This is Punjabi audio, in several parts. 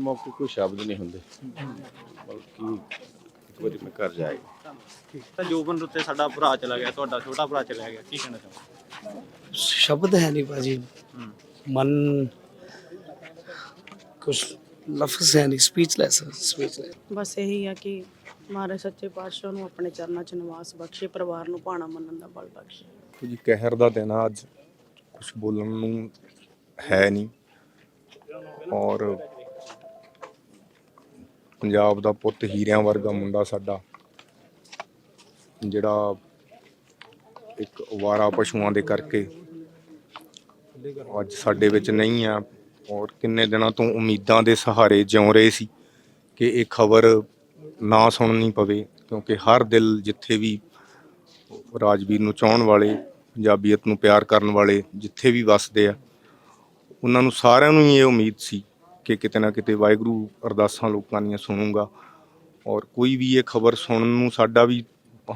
ਮੌਕੇ ਕੋਈ ਸ਼ਬਦ ਨਹੀਂ ਹੁੰਦੇ। ਬਲਕਿ ਇੱਕ ਵਾਰੀ ਮੈਂ ਘਰ ਜਾਏਗਾ ਤਾਂ ਜੋਬਨ ਉੱਤੇ ਸਾਡਾ ਭਰਾ ਚਲਾ ਗਿਆ ਤੁਹਾਡਾ ਛੋਟਾ ਭਰਾ ਚਲਾ ਗਿਆ ਕੀ ਕਹਿਣਾ ਚਾਹੁੰਦੇ ਸ਼ਬਦ ਹੈ ਨਹੀਂ ਭਾਜੀ। ਮਨ ਕੁਛ ਲਫ਼ਜ਼ ਹੈ ਨਹੀਂ ਸਪੀਚਲੈਸ ਸਪੀਚਲੈਸ ਬਸ ਇਹੀ ਆ ਕਿ ਮਹਾਰਾਜ ਸੱਚੇ ਪਾਤਸ਼ਾਹ ਨੂੰ ਆਪਣੇ ਚਰਨਾਂ 'ਚ ਨਿਵਾਸ ਬਖਸ਼ੇ ਪਰਿਵਾਰ ਨੂੰ ਭਾਣਾ ਮੰਨਣ ਦਾ ਬਲ ਬਖਸ਼ੇ। ਕੁਝ ਕਹਿਰ ਦਾ ਦਿਨ ਆ ਅੱਜ। ਕੁਝ ਬੋਲਣ ਨੂੰ ਹੈ ਨਹੀਂ। ਔਰ ਪੰਜਾਬ ਦਾ ਪੁੱਤ ਹੀਰਿਆਂ ਵਰਗਾ ਮੁੰਡਾ ਸਾਡਾ, ਜਿਹੜਾ ਇੱਕ ਅਵਾਰਾ ਪਸ਼ੂਆਂ ਦੇ ਕਰਕੇ ਅੱਜ ਸਾਡੇ ਵਿੱਚ ਨਹੀਂ ਆ। ਔਰ ਕਿੰਨੇ ਦਿਨਾਂ ਤੋਂ ਉਮੀਦਾਂ ਦੇ ਸਹਾਰੇ ਜਿਉ ਰਹੇ ਸੀ ਕਿ ਇਹ ਖਬਰ ਨਾ ਸੁਣਨੀ ਪਵੇ, ਕਿਉਂਕਿ ਹਰ ਦਿਲ ਜਿੱਥੇ ਵੀ ਰਾਜਵੀਰ ਨੂੰ ਚਾਹਣ ਵਾਲੇ, ਪੰਜਾਬੀਅਤ ਨੂੰ ਪਿਆਰ ਕਰਨ ਵਾਲੇ ਜਿੱਥੇ ਵੀ ਵੱਸਦੇ ਆ, ਉਹਨਾਂ ਨੂੰ ਸਾਰਿਆਂ ਨੂੰ ਹੀ ਇਹ ਉਮੀਦ ਸੀ ਕਿ ਕਿਤੇ ਨਾ ਕਿਤੇ ਵਾਹਿਗੁਰੂ ਅਰਦਾਸਾਂ ਲੋਕਾਂ ਦੀਆਂ ਸੁਣੂਗਾ। ਔਰ ਕੋਈ ਵੀ ਇਹ ਖਬਰ ਸੁਣਨ ਨੂੰ ਸਾਡਾ ਵੀ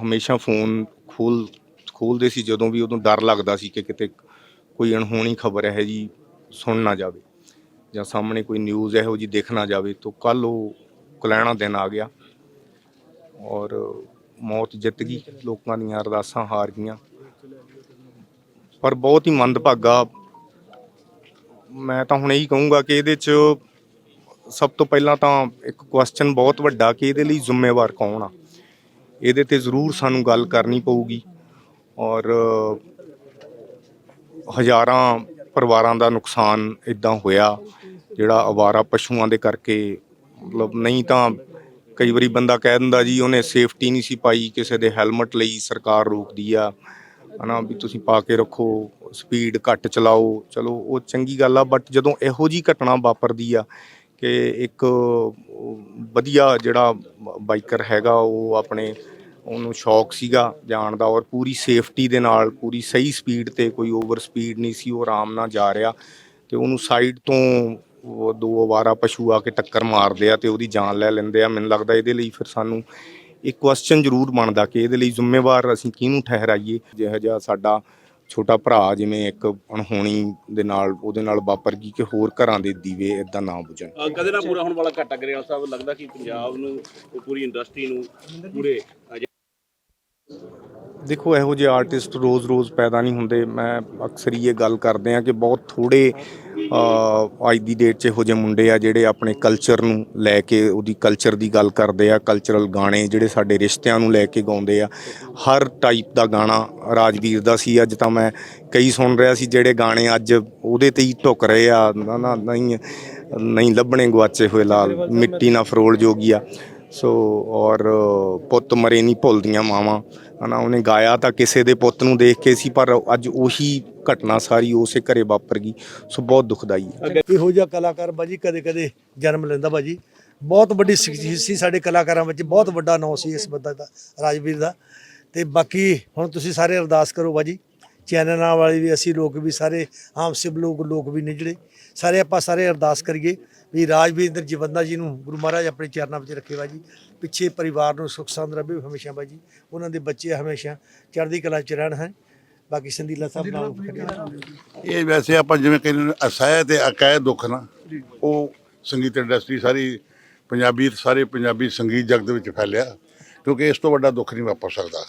ਹਮੇਸ਼ਾ ਫੋਨ ਖੋਲ, ਖੋਲਦੇ ਸੀ ਜਦੋਂ ਵੀ ਉਦੋਂ ਡਰ ਲੱਗਦਾ ਸੀ ਕਿ ਕਿਤੇ ਕੋਈ ਅਣਹੋਣੀ ਖਬਰ ਹੈ ਜੀ ਸੁਣ ਨਾ ਜਾਵੇ ਜਾਂ ਸਾਹਮਣੇ ਕੋਈ ਨਿਊਜ਼ ਇਹੋ ਜੀ ਦੇਖ ਨਾ ਜਾਵੇ ਤਾਂ ਕੱਲ ਉਹ ਕਲੈਣਾ ਦਿਨ ਆ ਗਿਆ। ਔਰ ਮੌਤ ਜਿੱਤ ਗਈ। ਲੋਕਾਂ ਦੀਆਂ ਅਰਦਾਸਾਂ ਹਾਰ ਗਈਆਂ। ਪਰ ਬਹੁਤ ਹੀ ਮੰਦਭਾਗਾ ਮੈਂ ਤਾਂ ਹੁਣ ਇਹੀ ਕਹੂੰਗਾ ਕਿ ਇਹਦੇ 'ਚ ਸਭ ਤੋਂ ਪਹਿਲਾਂ ਤਾਂ ਇੱਕ ਕੁਐਸਚਨ ਬਹੁਤ ਵੱਡਾ ਕਿ ਇਹਦੇ ਲਈ ਜ਼ਿੰਮੇਵਾਰ ਕੌਣ ਆ? ਇਹਦੇ ਤੇ ਜ਼ਰੂਰ ਸਾਨੂੰ ਗੱਲ ਕਰਨੀ ਪਊਗੀ ਔਰ ਹਜ਼ਾਰਾਂ ਪਰਿਵਾਰਾਂ ਦਾ ਨੁਕਸਾਨ ਇਦਾਂ ਹੋਇਆ, ਜਿਹੜਾ ਅਵਾਰਾ ਪਸ਼ੂਆਂ ਦੇ ਕਰਕੇ। ਮਤਲਬ ਨਹੀਂ ਤਾਂ ਕਈ ਵਾਰੀ ਬੰਦਾ ਕਹਿ ਦਿੰਦਾ ਜੀ, ਉਹਨੇ ਸੇਫਟੀ ਨਹੀਂ ਸੀ ਪਾਈ, ਕਿਸੇ ਦੇ ਹੈਲਮਟ ਲਈ ਸਰਕਾਰ ਰੋਕਦੀ ਆ। ਹਨਾ, ਵੀ ਤੁਸੀਂ ਪਾ ਕੇ ਰੱਖੋ ਸਪੀਡ ਘੱਟ ਚਲਾਓ, ਚਲੋ, ਉਹ ਚੰਗੀ ਗੱਲ ਆ ਬਟ ਜਦੋਂ ਇਹੋ ਜੀ ਘਟਨਾ ਵਾਪਰਦੀ ਆ ਕਿ ਇੱਕ ਵਧੀਆ ਜਿਹੜਾ ਬਾਈਕਰ ਹੈਗਾ, ਉਹ ਆਪਣੇ, ਉਹਨੂੰ ਸ਼ੌਕ ਸੀਗਾ ਜਾਣ ਦਾ ਔਰ ਪੂਰੀ ਸੇਫਟੀ ਦੇ ਨਾਲ, ਪੂਰੀ ਸਹੀ ਸਪੀਡ ਤੇ ਕੋਈ ਓਵਰ ਸਪੀਡ ਨਹੀਂ ਸੀ, ਉਹ ਆਰਾਮ ਨਾਲ ਜਾ ਰਿਹਾ ਤੇ ਉਹਨੂੰ ਸਾਈਡ ਤੋਂ ਉਹ ਦੋ ਅਵਾਰਾ ਪਸ਼ੂ ਆ ਕੇ ਟੱਕਰ ਮਾਰਦੇ ਆ ਤੇ ਉਹਦੀ ਜਾਨ ਲੈ ਲੈਂਦੇ ਆ। ਮੈਨੂੰ ਲੱਗਦਾ ਇਹਦੇ ਲਈ ਫਿਰ ਸਾਨੂੰ ਇੱਕ ਕੁਐਸਚਨ ਜ਼ਰੂਰ ਬਣਦਾ ਕਿ ਇਹਦੇ ਲਈ ਜ਼ਿੰਮੇਵਾਰ ਅਸੀਂ ਕਿਹਨੂੰ ਠਹਿਰਾਈਏ? ਜਿਹੋ ਜਿਹਾ ਸਾਡਾ ਛੋਟਾ ਭਰਾ ਜਿਵੇਂ ਇੱਕ ਅਣਹੋਣੀ ਦੇ ਨਾਲ ਉਹਦੇ ਨਾਲ ਵਾਪਰ ਗਈ ਕਿ ਹੋਰ ਘਰਾਂ ਦੇ ਦੀਵੇ ਇਦਾਂ ਨਾ ਬੁਝਣ। ਕਦੇ ਨਾ ਪੂਰਾ ਹੋਣ ਵਾਲਾ ਘਾਟਾ ਗਰੇਵਾਲ ਸਾਹਿਬ ਲੱਗਦਾ ਕਿ ਪੰਜਾਬ ਨੂੰ ਪੂਰੀ ਇੰਡਸਟਰੀ ਨੂੰ ਪੂਰੇ ਦੇਖੋ ਇਹੋ ਜਿਹੇ ਆਰਟਿਸਟ ਰੋਜ਼-ਰੋਜ਼ ਪੈਦਾ ਨਹੀਂ ਹੁੰਦੇ। ਮੈਂ ਅਕਸਰ ਇਹ ਗੱਲ ਕਰਦੇ ਆ ਕਿ ਬਹੁਤ ਥੋੜੇ ਅੱਜ ਦੀ ਡੇਟ 'ਚ ਇਹੋ ਜਿਹੇ ਮੁੰਡੇ ਆ ਜਿਹੜੇ ਆਪਣੇ ਕਲਚਰ ਨੂੰ ਲੈ ਕੇ, ਉਹਦੀ ਕਲਚਰ ਦੀ ਗੱਲ ਕਰਦੇ ਆ ਕਲਚਰਲ ਗਾਣੇ ਜਿਹੜੇ ਸਾਡੇ ਰਿਸ਼ਤਿਆਂ ਨੂੰ ਲੈ ਕੇ ਗਾਉਂਦੇ ਆ। ਹਰ ਟਾਈਪ ਦਾ ਗਾਣਾ ਰਾਜਵੀਰ ਦਾ ਸੀ, ਅੱਜ ਤਾਂ ਮੈਂ ਕਈ ਸੁਣ ਰਿਹਾ ਸੀ ਜਿਹੜੇ ਗਾਣੇ ਅੱਜ ਉਹਦੇ ਤੇ ਹੀ ਢੁੱਕ ਰਹੇ ਆ। ਨਾ ਨਹੀਂ ਨਹੀਂ ਲੱਭਣੇ ਗਵਾਚੇ ਹੋਏ ਲਾਲ, ਮਿੱਟੀ ਨਾ ਫਰੋਲ ਜੋਗੀ ਆ। ਸੋ, ਔਰ ਪੁੱਤ ਮਰੇ ਨਹੀਂ ਭੁੱਲਦੀਆਂ ਮਾਵਾਂ। ਹਨਾ, ਉਹਨੇ ਗਾਇਆ ਤਾਂ ਕਿਸੇ ਦੇ ਪੁੱਤ ਨੂੰ ਦੇਖ ਕੇ ਸੀ, ਪਰ ਅੱਜ ਉਹੀ ਘਟਨਾ ਸਾਰੀ ਉਸੇ ਘਰੇ ਵਾਪਰ ਗਈ। ਸੋ, ਬਹੁਤ ਦੁਖਦਾਈ ਹੈ। ਇਹੋ ਜਿਹਾ ਕਲਾਕਾਰ ਬਾਜੀ ਕਦੇ ਕਦੇ ਜਨਮ ਲੈਂਦਾ ਬਾਜੀ। ਬਹੁਤ ਵੱਡੀ ਸਿੱਖੀ ਸੀ ਸਾਡੇ ਕਲਾਕਾਰਾਂ ਵਿੱਚ ਬਹੁਤ ਵੱਡਾ ਨਾਂ ਸੀ ਇਸ ਬੰਦਾ ਦਾ, ਰਾਜਵੀਰ ਦਾ। ਤੇ ਬਾਕੀ ਹੁਣ ਤੁਸੀਂ ਸਾਰੇ ਅਰਦਾਸ ਕਰੋ ਬਾਜੀ। ਚੈਨਲਾਂ ਵਾਲੇ ਵੀ ਅਸੀਂ ਲੋਕ ਵੀ ਸਾਰੇ, ਆਮ ਸਿਵ ਲੋਕ ਲੋਕ ਵੀ ਨੇ ਜਿਹੜੇ ਸਾਰੇ ਆਪਾਂ ਸਾਰੇ ਅਰਦਾਸ ਕਰੀਏ ਵੀ ਰਾਜਵੀਰ ਜਵੰਦਾ ਜੀ ਨੂੰ ਗੁਰੂ ਮਹਾਰਾਜ ਆਪਣੇ ਚਰਨਾਂ ਵਿੱਚ ਰੱਖੇ ਬਾਜੀ। ਪਿੱਛੇ ਪਰਿਵਾਰ ਨੂੰ ਸੁਖ ਸੰਦ ਰਹੇ ਹਮੇਸ਼ਾ ਬਾ ਜੀ ਉਹਨਾਂ ਦੇ ਬੱਚੇ ਹਮੇਸ਼ਾ ਚੜ੍ਹਦੀ ਕਲਾ ਚ ਰਹਿਣ ਹਨ ਬਾਕੀ ਸੰਦੀਲਾ ਸਾਹਿਬ ਨਾਲ ਇਹ ਵੈਸੇ ਆਪਾਂ ਜਿਵੇਂ ਕਹਿੰਦੇ ਨੇ, ਅਸਹਿ ਤੇ ਅਕਹਿ ਦੁੱਖ ਨਾ, ਉਹ ਸੰਗੀਤ ਇੰਡਸਟਰੀ ਸਾਰੀ ਪੰਜਾਬੀ, ਸਾਰੇ ਪੰਜਾਬੀ ਸੰਗੀਤ ਜਗਤ ਵਿੱਚ ਫੈਲਿਆ, ਕਿਉਂਕਿ ਇਸ ਤੋਂ ਵੱਡਾ ਦੁੱਖ ਨਹੀਂ ਵਾਪਰ ਸਕਦਾ।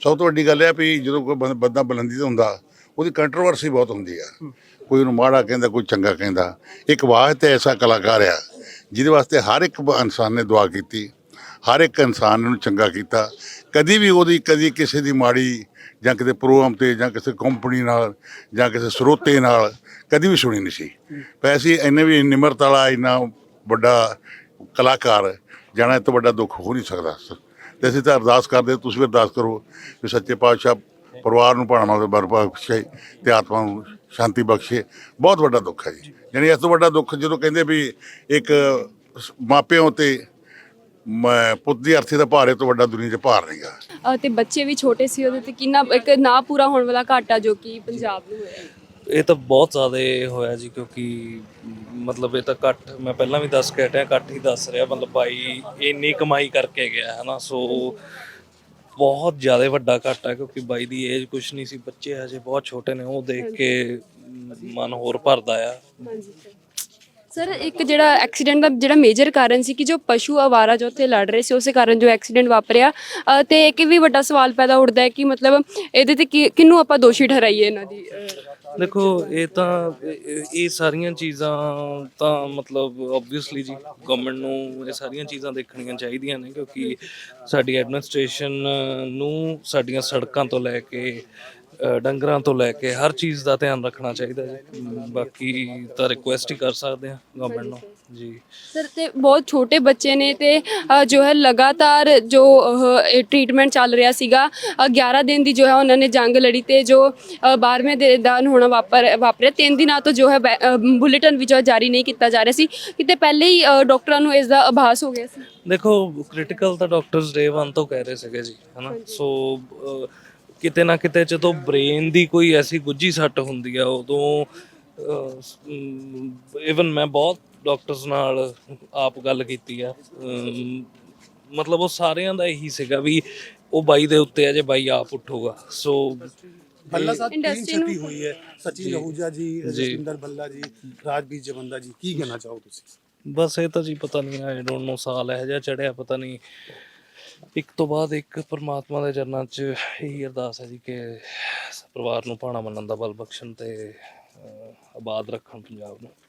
ਸਭ ਤੋਂ ਵੱਡੀ ਗੱਲ ਇਹ ਆ ਵੀ ਜਦੋਂ ਕੋਈ ਬੰ- ਬੰਦਾ ਬੁਲੰਦੀ ਤੇ ਹੁੰਦਾ ਉਹਦੀ ਕੰਟਰੋਵਰਸੀ ਬਹੁਤ ਹੁੰਦੀ ਆ। ਕੋਈ ਉਹਨੂੰ ਮਾੜਾ ਕਹਿੰਦਾ ਕੋਈ ਚੰਗਾ ਕਹਿੰਦਾ। ਇੱਕ ਵਾਹ ਤੇ ਐਸਾ ਕਲਾਕਾਰ ਆ ਜਿਹਦੇ ਵਾਸਤੇ ਹਰ ਇੱਕ ਬ- ਇਨਸਾਨ ਨੇ ਦੁਆ ਕੀਤੀ ਹਰ ਇੱਕ ਇਨਸਾਨ ਨੂੰ ਚੰਗਾ ਕੀਤਾ। ਕਦੀ ਵੀ ਉਹਦੀ ਕਦੀ ਕਿਸੇ ਦੀ ਮਾੜੀ ਜਾਂ ਕਿਤੇ ਪ੍ਰੋਗਰਾਮ ਤੇ ਜਾਂ ਕਿਸੇ ਕੰਪਨੀ ਨਾਲ ਜਾਂ ਕਿਸੇ ਸਰੋਤੇ ਨਾਲ ਕਦੀ ਵੀ ਸੁਣੀ ਨਹੀਂ ਸੀ। ਵੈਸੇ ਇੰਨੇ ਵੀ ਨਿਮਰਤ ਵਾਲਾ ਇੰਨਾ ਵੱਡਾ ਕਲਾਕਾਰ ਜਾਣਾ ਇਹ ਤੋਂ ਵੱਡਾ ਦੁੱਖ ਹੋ ਨਹੀਂ ਸਕਦਾ। ਤੇ ਅਸੀਂ ਤਾਂ ਅਰਦਾਸ ਕਰਦੇ ਤੁਸੀਂ ਵੀ ਅਰਦਾਸ ਕਰੋ ਕਿ ਸੱਚੇ ਪਾਤਸ਼ਾਹ ਪਰਿਵਾਰ ਨੂੰ ਭਾਣਾ ਦੇ ਬਖਸ਼ੇ ਤੇ ਆਤਮਾ ਨੂੰ ਸ਼ਾਂਤੀ ਬਖਸ਼ੇ। ਬਹੁਤ ਵੱਡਾ ਦੁੱਖ ਹੈ ਜੀ। ਯਾਨੀ ਇਸ ਤੋਂ ਵੱਡਾ ਦੁੱਖ ਜਦੋਂ ਕਹਿੰਦੇ ਵੀ ਇੱਕ ਸ- ਮਾਪਿਆਂ ਤੇ ਪੁੱਤ ਦੀ ਅਰਥੀ ਦਾ ਭਾਰ ਇਹ ਤੋਂ ਵੱਡਾ ਦੁਨੀਆ 'ਚ ਭਾਰ ਨਹੀਂਗਾ ਅਹ ਤੇ ਬੱਚੇ ਵੀ ਛੋਟੇ ਸੀ ਉਹਦੇ ਤੇ ਕਿੰਨਾ, ਇੱਕ ਨਾ ਪੂਰਾ ਹੋਣ ਵਾਲਾ ਘਾਟਾ ਜੋ ਕਿ ਪੰਜਾਬ ਨੂੰ ਹੋਇਆ। ਇਹ ਤਾਂ ਬਹੁਤ ਜ਼ਿਆਦਾ ਹੋਇਆ ਜੀ ਕਿਉਂਕਿ ਮਤਲਬ ਇਹ ਤਾਂ ਘੱਟ ਮੈਂ ਪਹਿਲਾਂ ਵੀ ਦੱਸ ਕੇ ਹਟਿਆ ਘੱਟ ਹੀ ਦੱਸ ਰਿਹਾ ਮਤਲਬ ਭਾਈ ਇੰਨੀ ਕਮਾਈ ਕਰਕੇ ਗਿਆ ਹੈ ਨਾ ਸੋ ਬਹੁਤ ਜ਼ਿਆਦਾ ਵੱਡਾ ਘਾਟਾ ਹੈ ਕਿਉਂਕਿ ਬਾਈ ਦੀ ਏਜ ਕੁਛ ਨਹੀਂ ਸੀ ਬੱਚੇ ਹਜੇ ਬਹੁਤ ਛੋਟੇ ਨੇ ਉਹ ਦੇਖ ਕੇ ਮਨ ਹੋਰ ਭਰਦਾ ਆ। ਸਰ ਇੱਕ ਜਿਹੜਾ ਐਕਸੀਡੈਂਟ ਦਾ ਜਿਹੜਾ ਮੇਜਰ ਕਾਰਨ ਸੀ ਕਿ ਜੋ ਪਸ਼ੂ ਆਵਾਰਾ ਜੋ ਉੱਥੇ ਲੜ ਰਹੇ ਸੀ ਉਸੇ ਕਾਰਨ ਜੋ ਐਕਸੀਡੈਂਟ ਵਾਪਰਿਆ ਅ, ਤੇ ਇੱਕ ਵੀ ਵੱਡਾ ਸਵਾਲ ਪੈਦਾ ਉੱਠਦਾ ਹੈ ਕਿ ਮਤਲਬ ਇਹਦੇ ਤੇ ਕੀ- ਕਿਹਨੂੰ ਆਪਾਂ ਦੋਸ਼ੀ ਠਹਿਰਾਈਏ ਇਹਨਾਂ ਦੀ ਅ, ਦੇਖੋ, ਇਹ ਤਾਂ, ਇਹ ਇਹ ਸਾਰੀਆਂ ਚੀਜ਼ਾਂ ਤਾਂ ਮਤਲਬ ਆਬਵੀਅਸਲੀ ਜੀ ਗਵਰਨਮੈਂਟ ਨੂੰ ਇਹ ਸਾਰੀਆਂ ਚੀਜ਼ਾਂ ਦੇਖਣੀਆਂ ਚਾਹੀਦੀਆਂ ਨੇ ਕਿਉਂਕਿ ਸਾਡੀ ਐਡਮਿਨਿਸਟ੍ਰੇਸ਼ਨ ਨੂੰ ਸਾਡੀਆਂ ਸੜਕਾਂ ਤੋਂ ਲੈ ਕੇ ਡੰਗਰਾਂ ਤੋਂ ਲੈ ਕੇ ਹਰ ਚੀਜ਼ ਦਾ ਧਿਆਨ ਰੱਖਣਾ ਚਾਹੀਦਾ ਜੀ। ਬਾਕੀ ਤਾਂ ਰਿਕੁਐਸਟ ਹੀ ਕਰ ਸਕਦੇ ਹਾਂ ਗਵਰਨਮੈਂਟ ਨੂੰ। ਜੀ। ਸਰ ਤੇ ਬਹੁਤ ਛੋਟੇ ਬੱਚੇ ਨੇ ਤੇ ਅ, ਜੋ ਹੈ ਲਗਾਤਾਰ ਜੋ ਟ੍ਰੀਟਮੈਂਟ ਚੱਲ ਰਿਹਾ ਸੀਗਾ ਅ, 11 ਦਿਨ ਦੀ ਜੋ ਹੈ ਉਹਨਾਂ ਨੇ ਜੰਗ ਲੜੀ ਤੇ ਜੋ 12ਵੇਂ ਦੇ ਦਾਨ ਹੋਣਾ ਵਾਪਰ ਵਾਪਰਿਆ। ਤਿੰਨ ਦਿਨਾਂ ਤੋਂ ਜੋ ਹੈ ਬੁਲੇਟਿਨ ਵੀ ਜੋ ਹੈ ਜਾਰੀ ਨਹੀਂ ਕੀਤਾ ਜਾ ਰਿਹਾ ਸੀ। ਕਿਤੇ ਪਹਿਲੇ ਹੀ ਅ, ਡਾਕਟਰਾਂ ਨੂੰ ਇਸ ਦਾ ਆਭਾਸ ਹੋ ਗਿਆ ਸੀ? ਦੇਖੋ ਕ੍ਰਿਟੀਕਲ ਤਾਂ ਡਾਕਟਰਸ ਡੇ 1 ਤੋਂ ਕਹਿ ਰਹੇ ਸੀਗੇ ਜੀ ਹਨਾ? ਸੋ ਅਹ, ਕਿਤੇ ਨਾ ਕਿਤੇ ਜਦੋਂ ਬ੍ਰੇਨ ਦੀ ਕੋਈ ਐਸੀ ਗੁੱਜੀ ਸੱਟ ਹੁੰਦੀ ਆ ਉਦੋਂ ਇਵਨ ਮੈਂ ਬਹੁਤ ਡਾਕਟਰਸ ਨਾਲ ਆਪ ਗੱਲ ਕੀਤੀ ਆ ਮਤਲਬ ਉਹ ਸਾਰਿਆਂ ਦਾ ਇਹੀ ਸੀਗਾ ਵੀ ਉਹ ਬਾਈ ਦੇ ਉੱਤੇ ਆ ਜੇ ਬਾਈ ਆਪ ਉੱਠੂਗਾ। ਸੋ ਬੱਲਾ ਸਾਹਿਬ ਨੂੰ- ਛੱਤੀ ਹੋਈ ਹੈ। ਸਚਿਨ ਅਹੂਜਾ ਜੀ ਜਸਵਿੰਦਰ ਬੱਲਾ ਜੀ ਰਾਜਵੀਰ ਜਵੰਦਾ ਜੀ ਕੀ ਕਹਿਣਾ ਚਾਹੋ ਤੁਸੀਂ? ਬਸ ਇਹ ਤਾਂ ਜੀ ਪਤਾ ਨਹੀਂ ਆਈ ਡੋਨਟ ਨੋ ਸਾਲ ਇਹ ਜਿਹਾ ਚੜਿਆ ਪਤਾ ਨਹੀਂ। ਇੱਕ ਤੋਂ ਬਾਅਦ ਇੱਕ ਪਰਮਾਤਮਾ ਦੇ ਚਰਨਾਂ 'ਚ ਇਹੀ ਅਰਦਾਸ ਹੈ ਜੀ ਕਿ ਪਰਿਵਾਰ ਨੂੰ ਭਾਣਾ ਮੰਨਣ ਦਾ ਬਲ ਬਖਸ਼ਣ ਤੇ ਆਬਾਦ ਰੱਖਣ ਪੰਜਾਬ ਨੂੰ।